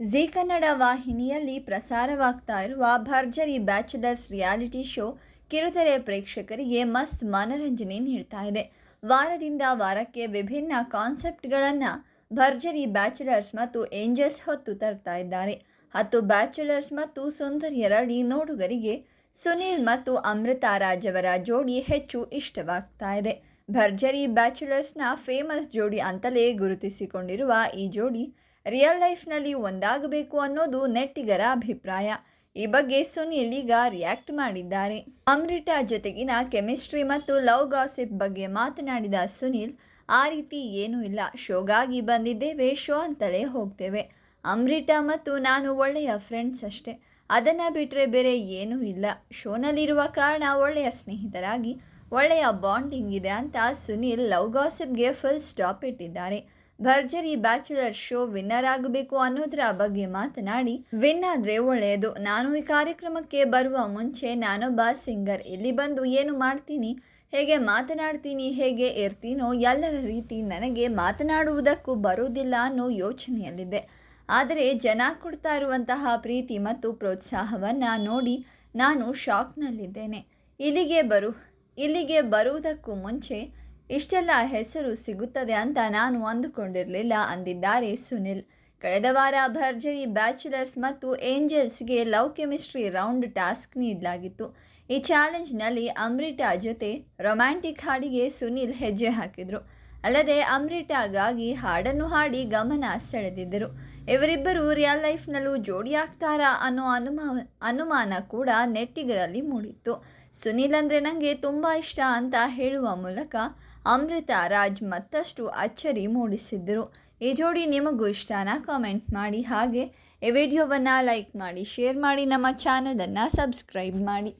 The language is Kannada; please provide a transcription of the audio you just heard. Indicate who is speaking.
Speaker 1: ಜಿ ಕನ್ನಡ ವಾಹಿನಿಯಲ್ಲಿ ಪ್ರಸಾರವಾಗ್ತಾ ಇರುವ ಭರ್ಜರಿ ಬ್ಯಾಚುಲರ್ಸ್ ರಿಯಾಲಿಟಿ ಶೋ ಕಿರುತೆರೆ ಪ್ರೇಕ್ಷಕರಿಗೆ ಮಸ್ತ್ ಮನರಂಜನೆ ನೀಡ್ತಾ ಇದೆ. ವಾರದಿಂದ ವಾರಕ್ಕೆ ವಿಭಿನ್ನ ಕಾನ್ಸೆಪ್ಟ್ಗಳನ್ನು ಭರ್ಜರಿ ಬ್ಯಾಚುಲರ್ಸ್ ಮತ್ತು ಏಂಜಲ್ಸ್ ಹೊತ್ತು ತರ್ತಾ ಇದ್ದಾರೆ. ಹತ್ತು ಬ್ಯಾಚುಲರ್ಸ್ ಮತ್ತು ಸುಂದರಿಯರಲ್ಲಿ ನೋಡುಗರಿಗೆ ಸುನೀಲ್ ಮತ್ತು ಅಮೃತಾ ರಾಜ್ ಅವರ ಜೋಡಿ ಹೆಚ್ಚು ಇಷ್ಟವಾಗ್ತಾ ಇದೆ. ಭರ್ಜರಿ ಬ್ಯಾಚುಲರ್ಸ್ನ ಫೇಮಸ್ ಜೋಡಿ ಅಂತಲೇ ಗುರುತಿಸಿಕೊಂಡಿರುವ ಈ ಜೋಡಿ ರಿಯಲ್ ಲೈಫ್ನಲ್ಲಿ ಒಂದಾಗಬೇಕು ಅನ್ನೋದು ನೆಟ್ಟಿಗರ ಅಭಿಪ್ರಾಯ. ಈ ಬಗ್ಗೆ ಸುನೀಲ್ ಈಗ ರಿಯಾಕ್ಟ್ ಮಾಡಿದ್ದಾರೆ. ಅಮೃತಾ ಜೊತೆಗಿನ ಕೆಮಿಸ್ಟ್ರಿ ಮತ್ತು ಲವ್ ಗಾಸಿಪ್ ಬಗ್ಗೆ ಮಾತನಾಡಿದ ಸುನಿಲ್, ಆ ರೀತಿ ಏನೂ ಇಲ್ಲ. ಶೋಗಾಗಿ ಬಂದಿದ್ದೇವೆ, ಶೋ ಅಂತಲೇ ಹೋಗ್ತೇವೆ. ಅಮೃತಾ ಮತ್ತು ನಾನು ಒಳ್ಳೆಯ ಫ್ರೆಂಡ್ಸ್ ಅಷ್ಟೇ. ಅದನ್ನು ಬಿಟ್ಟರೆ ಬೇರೆ ಏನೂ ಇಲ್ಲ. ಶೋನಲ್ಲಿರುವ ಕಾರಣ ಒಳ್ಳೆಯ ಸ್ನೇಹಿತರಾಗಿ, ಒಳ್ಳೆಯ ಬಾಂಡಿಂಗ್ ಇದೆ ಅಂತ ಸುನಿಲ್ ಲವ್ ಗಾಸಿಪ್ಗೆ ಫುಲ್ ಸ್ಟಾಪ್ ಇಟ್ಟಿದ್ದಾರೆ. ಭರ್ಜರಿ ಬ್ಯಾಚುಲರ್ ಶೋ ವಿನ್ನರ್ ಆಗಬೇಕು ಅನ್ನೋದರ ಬಗ್ಗೆ ಮಾತನಾಡಿ, ವಿನ್ ಆದರೆ ಒಳ್ಳೆಯದು. ನಾನು ಈ ಕಾರ್ಯಕ್ರಮಕ್ಕೆ ಬರುವ ಮುಂಚೆ ನಾನೊಬ್ಬ ಸಿಂಗರ್. ಇಲ್ಲಿ ಬಂದು ಏನು ಮಾಡ್ತೀನಿ? ಹೇಗೆ ಮಾತನಾಡ್ತೀನಿ? ಹೇಗೆ ಇರ್ತೀನೋ? ಎಲ್ಲರ ರೀತಿ ನನಗೆ ಮಾತನಾಡುವುದಕ್ಕೂ ಬರುವುದಿಲ್ಲ ಅನ್ನೋ ಯೋಚನೆಯಲ್ಲಿದೆ ಆದರೆ ಜನ ಕೊಡ್ತಾ ಇರುವಂತಹ ಪ್ರೀತಿ ಮತ್ತು ಪ್ರೋತ್ಸಾಹವನ್ನು ನೋಡಿ ನಾನು ಶಾಕ್ನಲ್ಲಿದ್ದೇನೆ. ಇಲ್ಲಿಗೆ ಬರು, ಇಲ್ಲಿಗೆ ಬರುವುದಕ್ಕೂ ಮುಂಚೆ ಇಷ್ಟೆಲ್ಲ ಹೆಸರು ಸಿಗುತ್ತದೆ ಅಂತ ನಾನು ಅಂದುಕೊಂಡಿರಲಿಲ್ಲ, ಅಂದಿದ್ದಾರೆ ಸುನಿಲ್. ಕಳೆದ ವಾರ ಭರ್ಜರಿ, ಬ್ಯಾಚುಲರ್ಸ್ ಮತ್ತು ಏಂಜಲ್ಸ್ಗೆ ಲವ್ ಕೆಮಿಸ್ಟ್ರಿ ರೌಂಡ್ ಟಾಸ್ಕ್ ನೀಡಲಾಗಿತ್ತು. ಈ ಚಾಲೆಂಜ್ನಲ್ಲಿ ಅಮೃತಾ ಜೊತೆ ರೊಮ್ಯಾಂಟಿಕ್ ಹಾಡಿಗೆ ಸುನಿಲ್ ಹೆಜ್ಜೆ ಹಾಕಿದರು. ಅಲ್ಲದೆ ಅಮೃತಾಗಾಗಿ ಹಾಡನ್ನು ಹಾಡಿ ಗಮನ ಸೆಳೆದಿದ್ದರು. ಇವರಿಬ್ಬರು ರಿಯಲ್ ಲೈಫ್ನಲ್ಲೂ ಜೋಡಿಯಾಗ್ತಾರಾ ಅನ್ನೋ ಅನುಮಾನ ಅನುಮಾನ ಕೂಡ ನೆಟ್ಟಿಗರಲ್ಲಿ ಮೂಡಿತ್ತು. ಸುನಿಲ್ ಅಂದರೆ ನನಗೆ ತುಂಬ ಇಷ್ಟ ಅಂತ ಹೇಳುವ ಮೂಲಕ ಅಮೃತ ರಾಜ್ ಮತ್ತಷ್ಟು ಅಚ್ಚರಿ ಮೂಡಿಸಿದ್ದರು. ಈ ಜೋಡಿ ನಿಮಗೂ ಇಷ್ಟನ? ಕಾಮೆಂಟ್ ಮಾಡಿ. ಹಾಗೆ ಈ ವಿಡಿಯೋವನ್ನು ಲೈಕ್ ಮಾಡಿ ಶೇರ್ ಮಾಡಿ, ನಮ್ಮ ಚಾನಲನ್ನು ಸಬ್ಸ್ಕ್ರೈಬ್ ಮಾಡಿ.